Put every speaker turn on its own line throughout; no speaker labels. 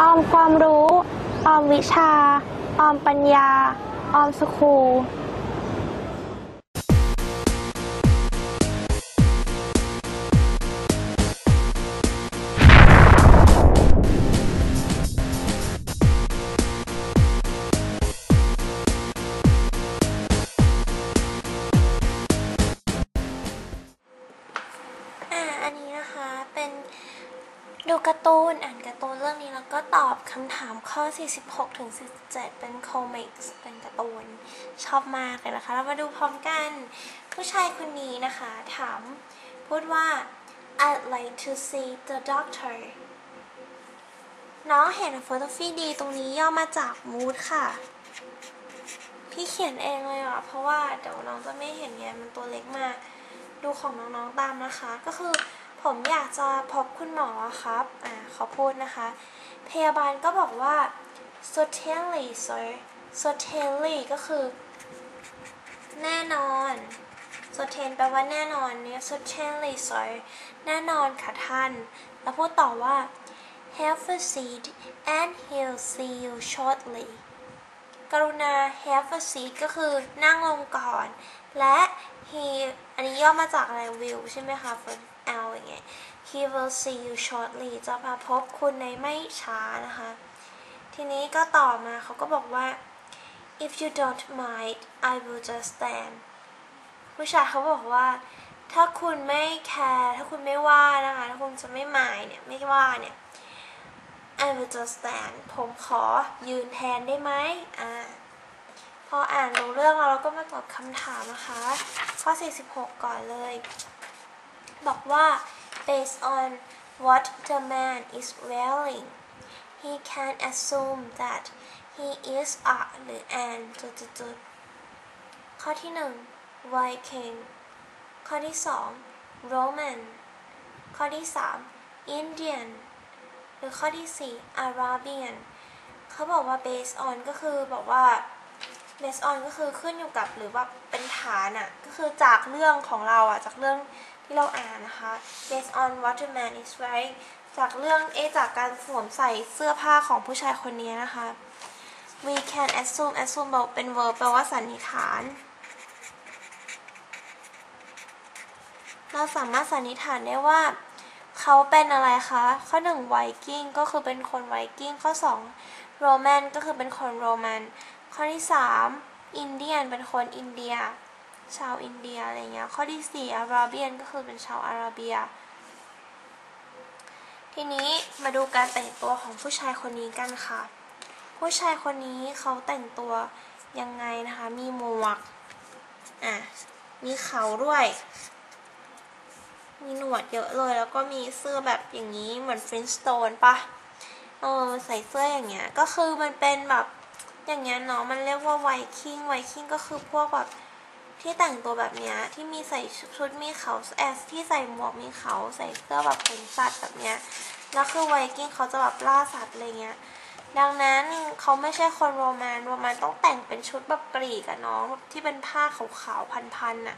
ออมความรู้ ออมวิชา ออมปัญญา ออมสคูล
ดูการ์ตูนอ่านการ์ตูนเรื่องนี้แล้วก็ตอบคำถามข้อ 46 ถึง 47 เป็นคอมิกส์เป็นการ์ตูน ชอบมากเลยนะคะ เรามาดูพร้อมกัน ผู้ชายคนนี้นะคะ ถาม พูดว่า I'd like to see the doctor น้องเห็นโฟโตฟีดีตรงนี้ย่อมาจาก mood ค่ะ พี่เขียนเองเลยอะ เพราะว่าเดี๋ยวน้องจะไม่เห็นไงมันตัวเล็กมาก ดูของน้องๆตามนะคะ ก็คือ ผมอยากจะพบคุณหมอครับ อ่าเขาพูดนะคะ พยาบาลก็บอกว่า certainly sir certainly ก็คือ แน่นอน certain แปลว่าแน่นอนเนี่ย certainly sir แน่นอนค่ะท่าน แล้วพูดต่อว่า have a seat and he'll see you shortly กรุณา have a seat ก็คือนั่งลงก่อน และ he อันนี้ย่อมาจากอะไร will ใช่ไหมคะ for l อย่างเงี้ย he will see you shortly จะมาพบคุณในไม่ช้านะคะ ทีนี้ก็ต่อมาเขาก็บอกว่า if you don't mind I will just stand ผู้ชายเขาบอกว่า ถ้าคุณไม่แคร์ถ้าคุณไม่ว่านะคะ ถ้าคุณจะไม่หมายเนี่ย ไม่ว่าเนี่ย I will just stand ผมขอยืนแทนได้ไหมอ่าพออ่านรู้เรื่องแล้วเราก็มาตอบคำถามนะคะ ข้อ 46 ก่อนเลย บอกว่า based on what the man is wearing he can assume that he is a หรือ an จุดจุดจุดข้อที่1 Viking ข้อที่2 Roman ข้อที่3 Indian หรือข้อที่4 Arabian เขาบอกว่า based on ก็คือบอกว่า based on ก็คือขึ้นอยู่กับหรือว่าเป็นฐานอะ่ะก็คือจากเรื่องของเราอะ่ะจากเรื่อง ที่เราอ่านนะคะ based on what the man is wearing จากเรื่องเอจากการสวมใส่เสื้อผ้าของผู้ชายคนนี้นะคะ we can assume assume บอกเป็น verb แปลว่าสันนิษฐาน เราสามารถสันนิษฐานได้ว่า เขาเป็นอะไรคะ ข้อหนึ่งไวกิ้งก็คือเป็นคนไวกิ้งข้อสองโรแมนก็คือเป็นคนโรมัน ข้อที่สามอินเดียนเป็นคนอินเดีย ชาวอินเดียอะไรเงี้ยข้อที่สี่อาราเบียนก็คือเป็นชาวอาราเบีย ทีนี้มาดูการแต่งตัวของผู้ชายคนนี้กันค่ะ ผู้ชายคนนี้เขาแต่งตัวยังไงนะคะ มีหมวกอะมีเขาด้วย มีหนวดเยอะเลย แล้วก็มีเสื้อแบบอย่างนี้เหมือนฟรินสโตนปะเออใส่เสื้ออย่างเงี้ย ก็คือมันเป็นแบบอย่างเงี้ยเนาะมันเรียกว่าไวกิ้งไวกิ้งก็คือพวกแบบ ที่แต่งตัวแบบเนี้ยที่มีใส่ชุดมีเขาแอสที่ใส่หมวกมีเขาใส่เสื้อแบบขนสัตว์แบบเนี้ยแล้วคือไวกิ้งเขาจะแบบล่าสัตว์อะไรเงี้ยดังนั้นเขาไม่ใช่คนโรมันโรมันต้องแต่งเป็นชุดแบบกรีกอะน้องที่เป็นผ้าขาวๆพันๆอะ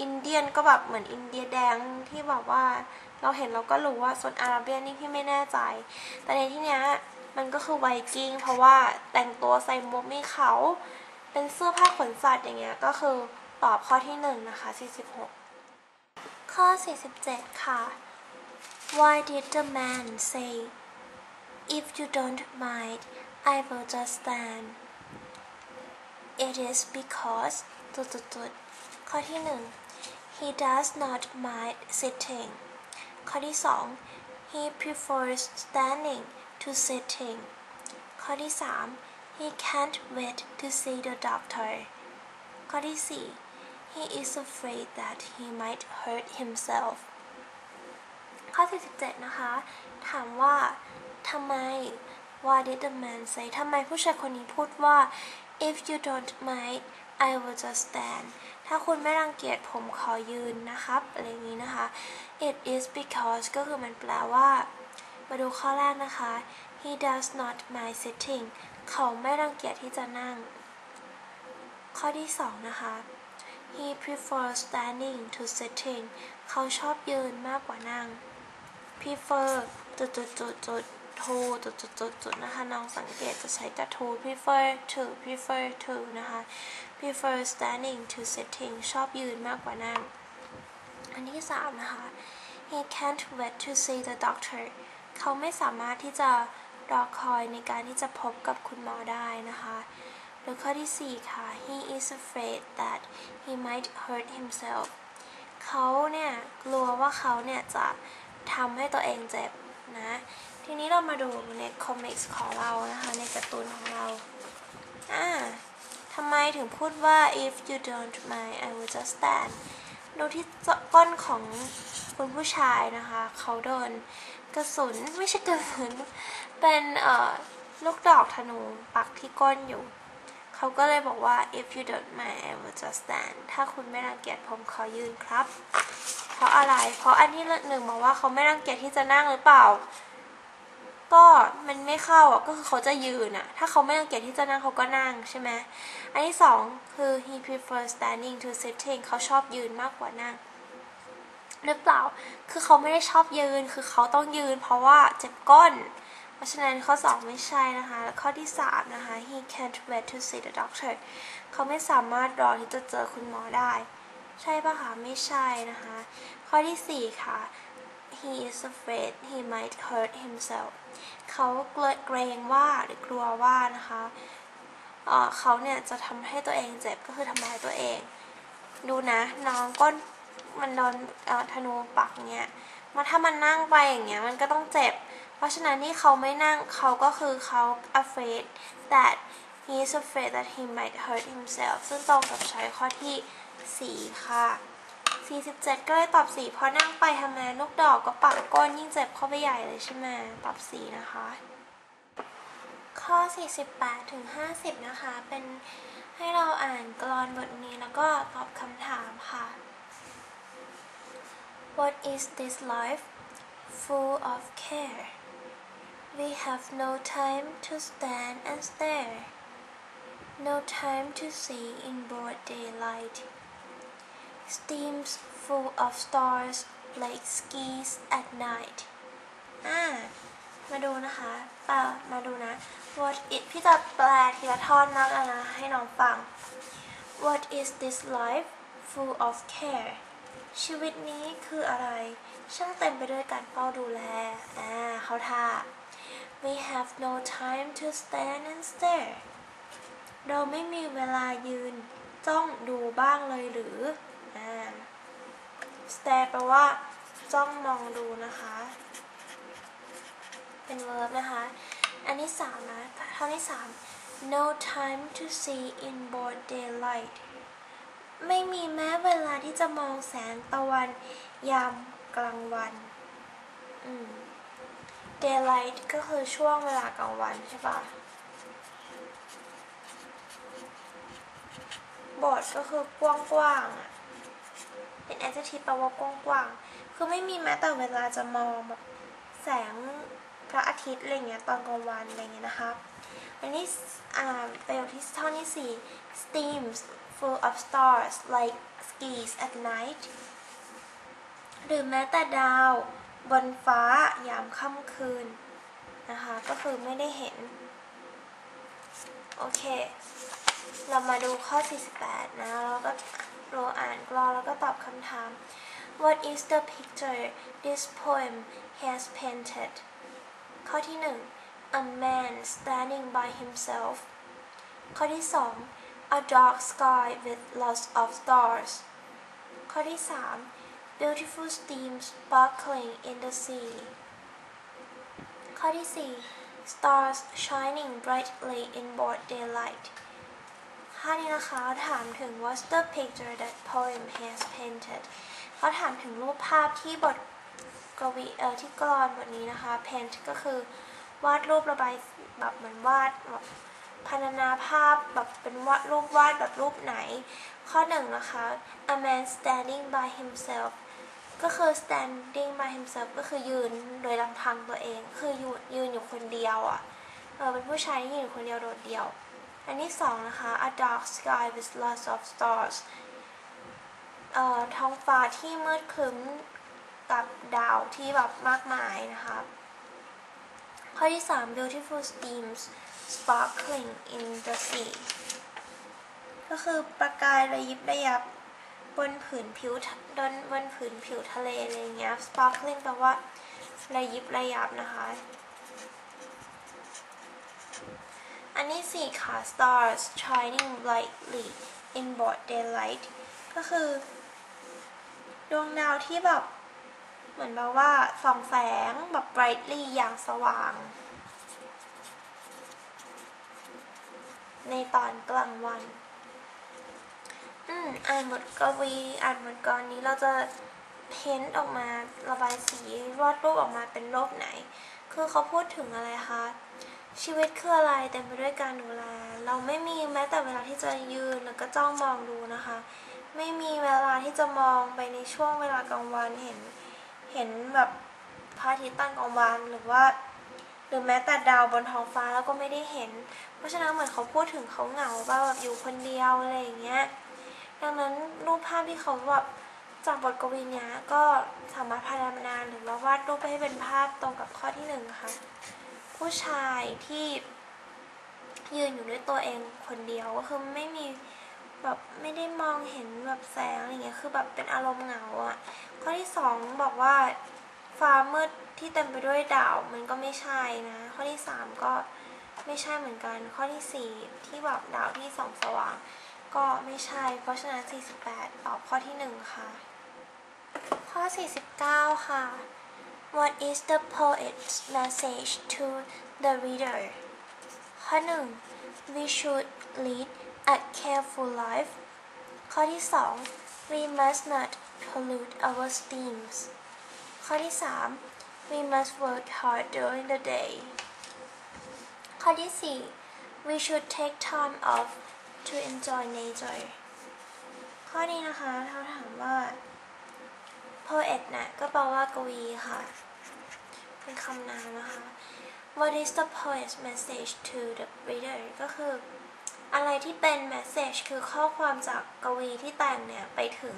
อินเดียนก็แบบเหมือนอินเดียแดงที่แบบว่าเราเห็นเราก็รู้ว่าส่วนอาราเบียนนี่พี่ไม่แน่ใจ แต่ในที่เนี้ยมันก็คือไวกิ้งเพราะว่าแต่งตัวใส่หมวกมีเขา เป็นเสื้อผ้าขนสัตว์อย่างเงี้ยก็คือ ตอบข้อที่หนึ่งนะคะ 46 ข้อ 47 ค่ะ Why did the man say If you don't mind I will just stand It is because จุดจุดจุดข้อที่หนึ่ง He does not mind sitting ข้อที่สอง He prefers standing to sitting ข้อที่สาม He can't wait to see the doctor ข้อที่สี่ He is afraid that he might hurt himself ข้อ47นะคะ ถามว่าทำไม Why did the man say ทำไมผู้ชายคนนี้พูดว่า If you don't mind I will just stand ถ้าคุณไม่รังเกียจผมขอยืนนะครับ อะไรอย่างนี้นะคะ It is because ก็คือมันแปลว่า มาดูข้อแรกนะคะ He does not mind sitting เขาไม่รังเกียจที่จะนั่ง ข้อที่สองนะคะ He prefers standing to sitting เขาชอบยืนมากกว่านั่ง prefer จุดจุดจุดจุด to จุดจุดจุดจุดนะคะน้องสังเกตจะใช้แต่ to prefer to prefer to นะคะ prefer standing to sitting ชอบยืนมากกว่านั่ง อันที่สามนะคะ he can't wait to see the doctor เขาไม่สามารถที่จะรอคอยในการที่จะพบกับคุณหมอได้นะคะ หรือข้อที่สี่ค่ะ he is afraid that he might hurt himself เขาเนี่ยกลัวว่าเขาเนี่ยจะทำให้ตัวเองเจ็บนะ ทีนี้เรามาดูในคอมิกส์ของเรานะคะ ในการ์ตูนของเรา อ่าทำไมถึงพูดว่า if you don't mind I will just stand ดูที่ก้นของคุณผู้ชายนะคะ เขาโดนกระสุน ไม่ใช่กระสุน เป็นเอ่อลูกดอกธนูปักที่ก้นอยู่ เขาก็เลยบอกว่า if you don't mind I will just stand ถ้าคุณไม่รังเกียจผมขอยืนครับ เพราะอะไร เพราะอันที่หนึ่งบอกว่าเขาไม่รังเกียจที่จะนั่งหรือเปล่า ก็มันไม่เข้าอะก็คือเขาจะยืนอะ ถ้าเขาไม่รังเกียจที่จะนั่งเขาก็นั่งใช่ไหมอันที่สองคือ he prefers standing to sitting เขาชอบยืนมากกว่านั่งหรือเปล่า คือเขาไม่ได้ชอบยืน คือเขาต้องยืน เพราะว่าเจ็บก้น เพราะฉะนั้นข้อ 2 ไม่ใช่นะคะแล้วข้อที่ 3 นะคะ he can't wait to see the doctor เขาไม่สามารถรอที่จะเจอคุณหมอได้ ใช่ปะคะไม่ใช่นะคะ ข้อที่ 4 ค่ะ he is afraid he might hurt himself เขาเกรงว่าหรือกลัวว่านะคะเเขาเนี่ยจะทำให้ตัวเองเจ็บก็คือทำร้ายตัวเอง ดูนะน้องก้นมันโดนธนูปักเนี่ยมาถ้ามันนั่งไปอย่างเงี้ยมันก็ต้องเจ็บ เพราะฉะนั้นที่เขาไม่นั่งเขาก็คือเขา afraid that he is afraid that he might hurt himself ซึ่งตรงกับใช้ข้อที่ 4 ค่ะ 47 ก็เลยตอบ 4 เพราะนั่งไปทำไมลูกดอกก็ปักก้นยิ่งเจ็บเข้าไปใหญ่เลยใช่ไหมตอบ 4 นะคะ ข้อ 48 ถึง 50 นะคะ เป็นให้เราอ่านกลอนบทนี้แล้วก็ตอบคำถามค่ะ What is this life full of care? We have no time to stand and stare, no time to see in broad daylight. Steams full of stars like skis at night. อ่า มาดูนะคะเอ่ามาดูนะ What is พี่จะแปลทีละท่อนนะนะ ให้น้องฟัง What is this life full of care ชีวิตนี้คืออะไร ช่างเต็มไปด้วยการเฝ้าดูแล อ่า เขาท่า We have no time to stand and stare เราไม่มีเวลายืนจ้องดูบ้างเลยหรือ stare แปลว่า จ้องมองดูนะคะ เป็น verb นะคะ อันที่สามนะท่อนที่สาม no time to see in broad daylight ไม่มีแม้เวลาที่จะมองแสงตะวันยามกลางวัน อืม daylight ก็คือช่วงเวลากลางวันใช่ปะบอดก็คือกว้างๆอะเป็น adjective แปลว่ากว้างๆ คือไม่มีแม้แต่เวลาจะมองแบบแสงพระอาทิตย์อะไรเงี้ยตอนกลางวันอะไรเงี้ยนะคะอันนี้อ่าประโยคที่ท่อนี่สี่ steams full of stars like skis at night หรือแม้แต่ดาว บนฟ้ายามค่ำคืนนะคะ ก็คือไม่ได้เห็น โอเค เรามาดูข้อ 48 นะ แล้วก็เราอ่านกรอแล้วก็ตอบคำถาม What is the picture this poem has painted ข้อที่ 1 A man standing by himself ข้อที่ 2 A dark sky with lots of stars ข้อที่ 3 Beautiful steam sparkling in the sea ข้อที่ 4 Stars shining brightly in broad daylight ข้อนี้นะคะถามถึง What's the picture that poem has painted เขาถามถึงรูปภาพที่บทกวีเอ่อที่กลอนบทนี้นะคะ paint ก็คือวาดรูประบายแบบเหมือนวาดแบบพรรณนาภาพแบบเป็นวาดรูปวาดแบบรูปไหน ข้อหนึ่งนะคะ a man standing by himself ก็คือ standing by himself ก็คือยืนโดยลำพังตัวเอง คือยืนยืนอยู่คนเดียวอะ่ะเออเป็นผู้ชายที่ยืนอยู่คนเดียวโดดเดี่ยว อันที่สองนะคะ a dark sky with lots of stars เอ่อท้องฟ้าที่มืดครึ้มกับดาวที่แบบมากมายนะคะข้อที่3 beautiful streams sparkling in the sea ก็คือประกายระยิบระยับ บนผืนผิวทะบนบนผืนผิวทะเลอะไรอย่างเงี้ย sparkling แปลว่าระยิบระยับนะคะ อันนี้สี่ค่ะ stars shining brightly in broad daylight ก็คือ ดวงดาวที่แบบ เหมือนแบบว่าส่องแสงแบบ brightly อย่างสว่าง ในตอนกลางวัน อืมอ่านบทกวีอ่านบทกรนี้เราจะเพ้นท์ออกมาระบายสีวาดรูปออกมาเป็นรูปไหน คือเขาพูดถึงอะไรคะชีวิตคืออะไรเต็มไปด้วยการดูแล เราไม่มีแม้แต่เวลาที่จะยืนแล้วก็จ้องมองดูนะคะ ไม่มีเวลาที่จะมองไปในช่วงเวลากลางวันเห็น เห็นแบบพระอาทิตย์ตั้งกลางวันหรือว่า หรือแม้แต่ดาวบนท้องฟ้าแล้วก็ไม่ได้เห็น เพราะฉะนั้นเหมือนเขาพูดถึงเขาเหงาว่าแบบอยู่คนเดียวอะไรอย่างเงี้ย ดังนั้นรูปภาพที่เขาแบบจากบทกวีนี้ก็สามารถพัฒนาหรือว่าวาดรูปให้เป็นภาพตรงกับข้อที่หนึ่งค่ะ ผู้ชายที่ยืนอยู่ด้วยตัวเองคนเดียวก็คือไม่มีแบบไม่ได้มองเห็นแบบแสงอะไรเงี้ยคือแบบเป็นอารมณ์เหงาอะข้อที่สองบอกว่าฟ้ามืดที่เต็มไปด้วยดาวมันก็ไม่ใช่นะ ข้อที่สามก็ไม่ใช่เหมือนกัน ข้อที่สี่ที่แบบดาวที่ส่องสว่าง ก็ไม่ใช่ เพราะฉะนั้น 48 ตอบข้อที่ 1 ค่ะ ข้อ 49 ค่ะ What is the poet's message to the reader ข้อ 1 We should lead a careful life ข้อที่ 2 We must not pollute our streams ข้อที่ 3 We must work hard during the day ข้อที่ 4 We should take time off to enjoy nature ข้อนี้นะคะเขาถามว่า poet นะ่ะก็แปลว่ากวีค่ะ เป็นคำนามนะคะ What is the poet's message to the reader ก็คืออะไรที่เป็น message คือข้อความจากกวีที่แต่งเนี่ย ไปถึง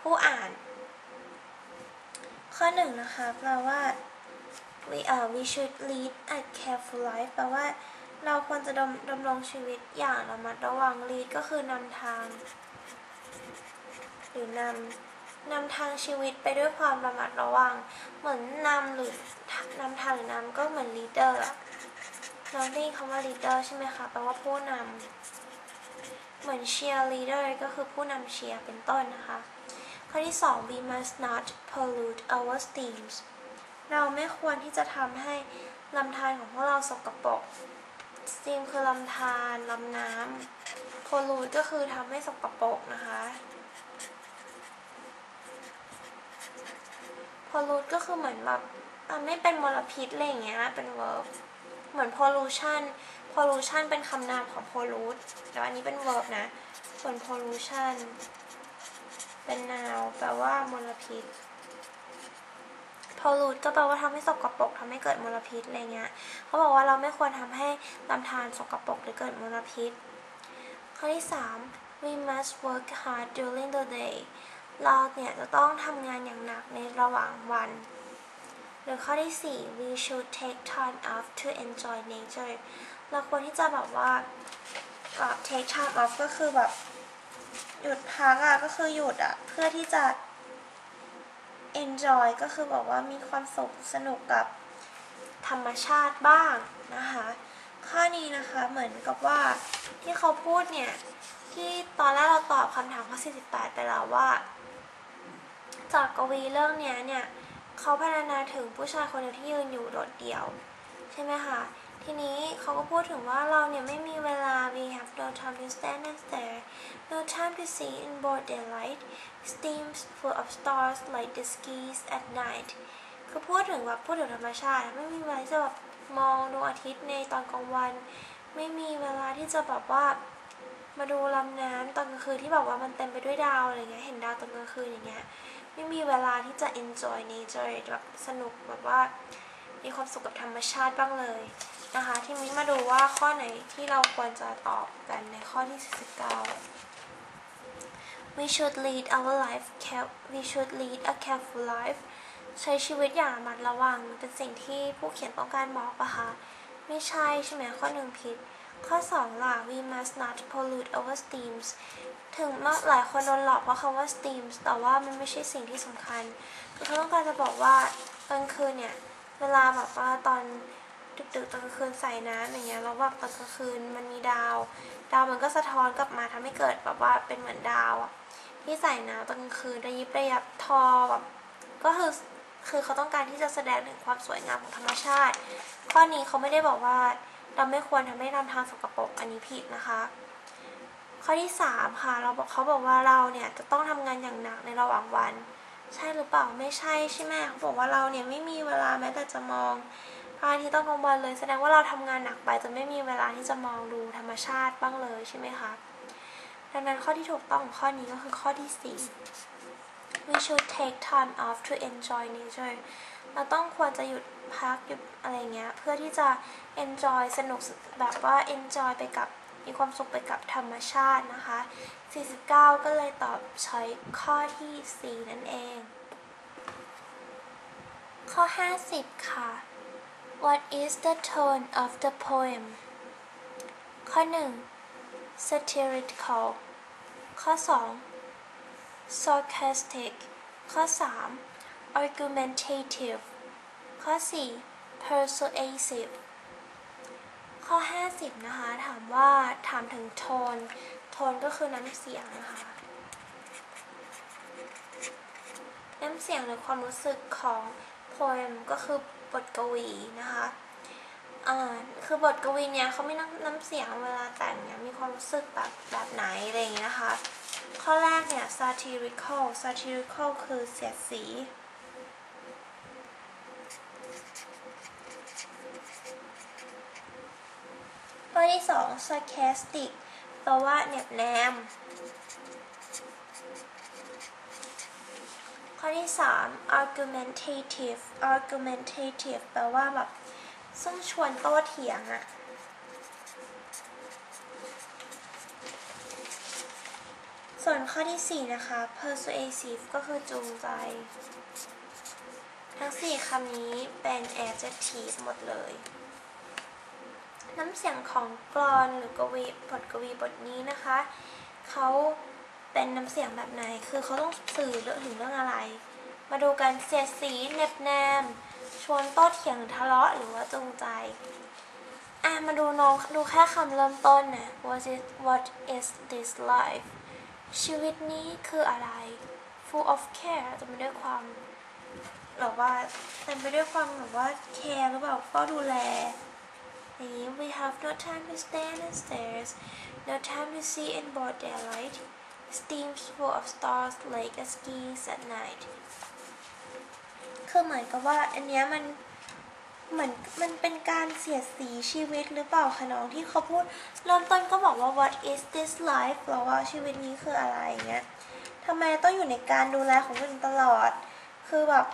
ผู้อ่าน ข้อหนึ่งนะคะแปลว่า we uh, we should lead a careful life แปลว่า เราควรจะดำดำรงชีวิตอย่างระมัดระวัง lead ก็คือนำทาง หรือนำนำทางชีวิตไปด้วยความระมัดระวัง เหมือนนำหรือนำทางหรือนำก็เหมือน leader อะน้องได้ยินคำว่า leader ใช่ไหมคะแปลว่าผู้นำเหมือน cheer leader ก็คือผู้นำเชียร์เป็นต้นนะคะข้อที่ 2 we must not pollute our streams เราไม่ควรที่จะทำให้ลำธารของพวกเราสกปรก stream คือลำธารลำน้ำ pollute ก็คือทำให้สกปรกนะคะ pollute ก็คือเหมือนแบบไม่เป็นมลพิษอะไรอย่างเงี้ยเป็น verb เหมือน pollution pollution เป็นคำนามของ pollute แต่อันนี้เป็น verb นะ ส่วน pollution เป็น noun แปลว่ามลพิษ pollute ก็แปลว่าทำให้สกปรกทำให้เกิดมลพิษอะไรเงี้ยเขาบอกว่าเราไม่ควรทำให้ลำธารสกปรกหรือเกิดมลพิษ ข้อที่ 3 we must work hard during the day เราเนี่ยจะต้องทำงานอย่างหนักในระหว่างวัน หรือข้อที่ 4 we should take time off to enjoy nature เราควรที่จะแบบว่า take time off ก็คือแบบหยุดพักอะก็คือหยุดอะเพื่อที่จะ enjoy ก็คือบอกว่ามีความสุขสนุกกับธรรมชาติบ้างนะคะ ข้อนี้นะคะเหมือนกับว่าที่เขาพูดเนี่ย ที่ตอนแรกเราตอบคำถามข้อ 48 ไปแล้วว่า จากกวีเรื่องเนี้ยเนี่ยเขาพรรณนาถึงผู้ชายคนหนึ่งที่ยืนอยู่โดดเดี่ยว ใช่ไหมคะ ทีนี้เขาก็พูดถึงว่าเราเนี่ยไม่มีเวลา we have no time to stand and stare no time to see in broad daylight steams full of stars like the skies at night คือพูดถึงแบบพูดถึงธรรมชาติ ไม่มีเวลาที่จะแบบมองดวงอาทิตย์ในตอนกลางวัน ไม่มีเวลาที่จะแบบว่ามาดูลำน้ำตอนกลางคืนที่แบบว่ามันเต็มไปด้วยดาวอะไรเงี้ยเห็นดาวตอนกลางคืนอย่างเงี้ยไม่มีเวลาที่จะ enjoy nature แบบสนุกแบบว่า มีความสุขกับธรรมชาติบ้างเลยนะคะ ทีนี้นมาดูว่าข้อไหนที่เราควรจะตอบกันในข้อที่ 49 We should lead our life we should lead a careful life ใช้ชีวิตอย่างระมัดระวังเป็นสิ่งที่ผู้เขียนต้องการบอกปะคะไม่ใช่ใช่ไหมข้อหนึ่งผิด ข้อสองล่ะ we must not pollute our steams ถึงหลายคนโดนหลอกว่าะคำว่า steams แต่ว่ามันไม่ใช่สิ่งที่สำคัญคือเขาต้องการจะบอกว่ากลางคืนเนี่ย เวลาแบบว่าตอนดึกๆตอนกลางคืนใส่น้ำอย่างเงี้ยแล้วแบบตอนกลางคืนมันมีดาว ดาวมันก็สะท้อนกลับมาทำให้เกิดแบบว่าเป็นเหมือนดาวอะที่ใส่น้ำตอนกลางคืนระยิบระยับทอแบบก็คือคือเขาต้องการที่จะแสดงถึงความสวยงามของธรรมชาติ ข้อนี้เขาไม่ได้บอกว่าเราไม่ควรทำให้ทำทางสกปรกอันนี้ผิดนะคะ ข้อที่สามค่ะ เราบอกเขาบอกว่าเราเนี่ยจะต้องทำงานอย่างหนักในระหว่างวัน ใช่หรือเปล่าไม่ใช่ใช่ไหมเขาบอกว่าเราเนี่ยไม่มีเวลาแม้แต่จะมองพระอาทิตย์ต้องกลางวันเลยแสดงว่าเราทำงานหนักไปจนไม่มีเวลาที่จะมองดูธรรมชาติบ้างเลยใช่ไหมคะดังนั้นข้อที่ถูกต้องของข้อนี้ก็คือข้อที่สี่ we should take time off to enjoy nature เราต้องควรจะหยุดพักหยุดอะไรเงี้ยเพื่อที่จะ enjoy สนุกแบบว่า enjoy ไปกับ มีความสุขไปกับธรรมชาตินะคะ 49 ก็เลยตอบช้อยข้อที่ 4 นั่นเอง ข้อ 50 ค่ะ What is the tone of the poem ข้อ 1 satirical ข้อ 2 sarcastic ข้อ 3 argumentative ข้อ 4 persuasive ข้อ 50 นะคะ ถามว่าถามถึงโทน โทนก็คือน้ำเสียงนะคะน้ำเสียงหรือความรู้สึกของ poem ก็คือบทกวีนะคะอ่าคือบทกวีเนี่ยเขาไม่น้ำน้ำเสียงเวลาแต่งเนี่ยมีความรู้สึกแบบแบบไหนอะไรอย่างเงี้ยนะคะ ข้อแรกเนี่ย satirical satirical คือเสียดสี ข้อที่สอง sarcastic แปลว่าเหน็บแนม ข้อที่สาม argumentative argumentative แปลว่าแบบซึ่งชวนโต้เถียงอะส่วนข้อที่สี่นะคะ persuasive ก็คือจูงใจ ทั้งสี่คำนี้เป็น adjective หมดเลย น้ำเสียงของกลอนหรือกวีบทกวีบทนี้นะคะเขาเป็นน้ำเสียงแบบไหน คือเขาต้องสื่อเรื่องถึงเรื่องอะไร มาดูกันเสียดสีเน็บแนม ชวนโต้เถียงทะเลาะหรือว่าจงใจอะมาดูน้องดูแค่คำเริ่มต้นนะ what is what is this life ชีวิตนี้คืออะไร full of care จะไม่ด้วยความแบบว่าเต็มไปด้วยความแบบว่า care หรือเปล่าเฝ้าดูแล we have no time to stand and stairs no time to see in broad daylight steams full of stars like a skis at night คือเหมือนกับว่าอันเนี้ยมันเหมือนมันเป็นการเสียดสีชีวิตหรือเปล่าคะน้องที่เขาพูด เริ่มต้นก็บอกว่า what is this life แล้วว่าชีวิตนี้คืออะไรเงี้ยทำไมต้องอยู่ในการดูแลของคนตลอด คือแบบ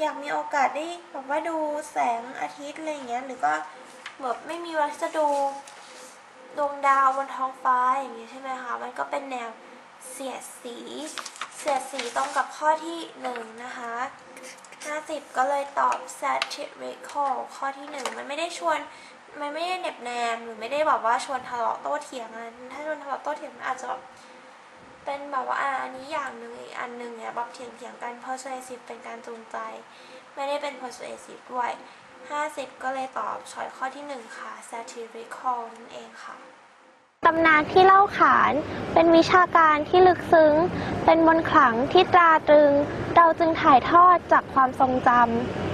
อยากมีโอกาสได้แบบว่าดูแสงอาทิตย์อะไรเงี้ยหรือก็ แบบไม่มีเวลาจะดูดวงดาวบนท้องฟ้าอย่างเงี้ใช่ไหมคะ มันก็เป็นแนวเสียดสี เสียดสีตรงกับข้อที่หนึ่งนะคะ 50 ก็เลยตอบ satirical ข้อที่หนึ่งมันไม่ได้ชวน มันไม่ได้เน็บแนม หรือไม่ได้แบบว่าชวนทะเลาะโต้เถียงนะไรถ้าชวนทะเลาะโต้เถียงมันอาจจะแบบเป็นแบบว่าอ่าอันนี้อย่างหนึ่งอีกอันหนึ่งเนี่ยแบบเถียงเถียงกัน persuasive เป็นการจูงใจ ไม่ได้เป็น persuasive ด้วย 50 ก็เลยตอบช้อยข้อที่หนึ่งค่ะ satirical นั่นเองค่ะ
ตำนานที่เล่าขาน เป็นวิชาการที่ลึกซึ้ง เป็นมนขลังที่ตราตรึง เราจึงถ่ายทอดจากความทรงจำ